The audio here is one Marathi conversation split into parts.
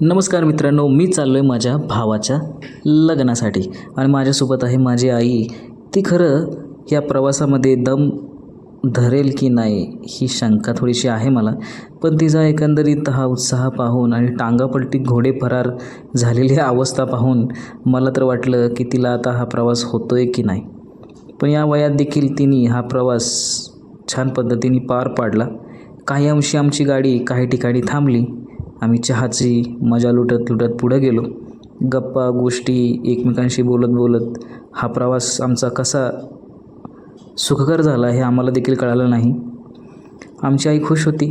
नमस्कार मित्रांनो मी चाललो आहे माझ्या भावाच्या लग्नासाठी आणि माझ्यासोबत आहे माझी आई. ती खरं या प्रवासामध्ये दम धरेल की नाही ही शंका थोडीशी आहे मला पण तिचा एकंदरीत हा उत्साह पाहून आणि टांगापलटी घोडे फरार झालेली अवस्था पाहून मला तर वाटलं की तिला आता हा प्रवास होतो आहे की नाही. पण या वयात देखील तिने हा प्रवास छान पद्धतीने पार पाडला. काही अंशी आमची गाडी काही ठिकाणी थांबली. आम्ही चहाची मजा लुटत लुटत पुढं गेलो. गप्पा गोष्टी एकमेकांशी बोलत बोलत हा प्रवास आमचा कसा सुखकर झाला हे आम्हाला देखील कळालं नाही. आमची आई खुश होती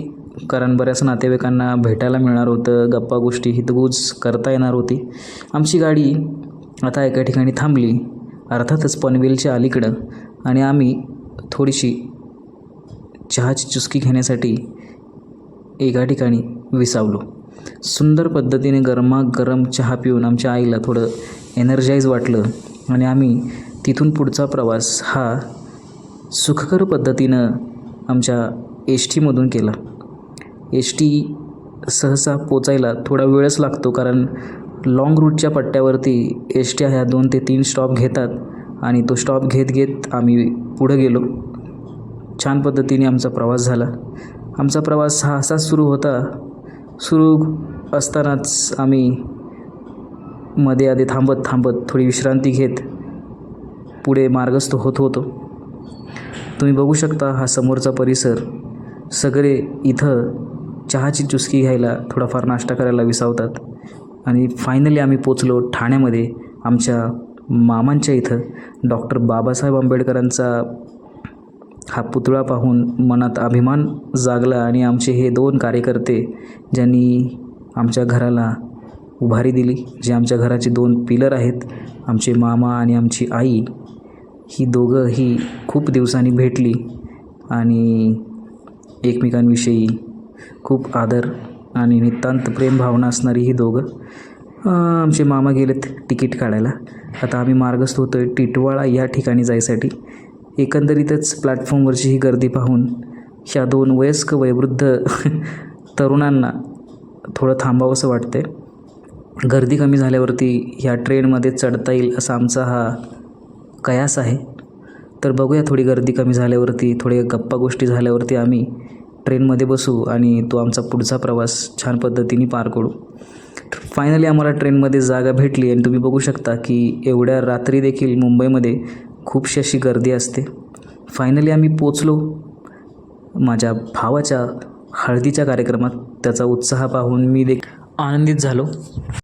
कारण बऱ्याच नातेवाईकांना भेटायला मिळणार होतं गप्पा गोष्टी हितगुज करता येणार होती. आमची गाडी आता एका ठिकाणी थांबली अर्थातच पनवेलच्या अलीकडं आणि आम्ही थोडीशी चहाची चुस्की घेण्यासाठी एका ठिकाणी विसावलो. सुंदर पद्धतीने गरमागरम चहा पिऊन आमच्या आईला थोडं एनर्जाईज वाटलं आणि आम्ही तिथून पुढचा प्रवास हा सुखकर पद्धतीनं आमच्या एस टीमधून केला. एस टी सहसा पोचायला थोडा वेळच लागतो कारण लाँग रूटच्या पट्ट्यावरती एस टी ह्या दोन ते तीन स्टॉप घेतात आणि तो स्टॉप घेत घेत आम्ही पुढं गेलो. छान पद्धतीने आमचा प्रवास झाला. आमचा प्रवास हा असाच सुरू होता. सुरू असतानाच आम्ही मध्ये आधी थांबत थांबत थोडी विश्रांती घेत पुढे मार्गस्थ होत होतो. तुम्ही बघू शकता हा समोरचा परिसर. सगळे इथं चहाची चुस्की घ्यायला थोडाफार नाश्ता करायला विसावतात. आणि फायनली आम्ही पोचलो ठाण्यामध्ये आमच्या मामांच्या इथं. डॉक्टर बाबासाहेब आंबेडकरांचा हा पुतळा पाहून मनात अभिमान जागला आणि आमचे हे दोन कार्यकर्ते ज्यांनी आमच्या घराला उभारी दिली जे आमच्या घराचे दोन पिलर आहेत आमचे मामा आणि आमची आई ही दोघं ही खूप दिवसांनी भेटली आणि एकमेकांविषयी खूप आदर आणि नितांत प्रेम भावना असणारी ही दोघं आमचे मामा गेलेत तिकीट काढायला. आता आम्ही मार्गस्थ होतो आहे टिटवाळा या ठिकाणी जायसाठी. एकंदरीतच प्लॅटफॉर्मवरची ही गर्दी पाहून ह्या दोन वयस्क वयवृद्ध तरुणांना थोडं थांबावंसं वाटतंय. गर्दी कमी झाल्यावरती ह्या ट्रेनमध्ये चढता येईल असा आमचा हा कयास आहे. तर बघूया थोडी गर्दी कमी झाल्यावरती थोडे गप्पा गोष्टी झाल्यावरती आम्ही ट्रेनमध्ये बसू आणि तो आमचा पुढचा प्रवास छान पद्धतीने पार करू. फायनली आम्हाला ट्रेनमध्ये जागा भेटली आणि तुम्ही बघू शकता की एवढ्या रात्री देखील मुंबईमध्ये खूपशी अशी गर्दी असते. फायनली आम्ही पोचलो. माझ्या भावाच्या हळदीच्या कार्यक्रमात त्याचा उत्साह पाहून मी देख आनंदित झालो.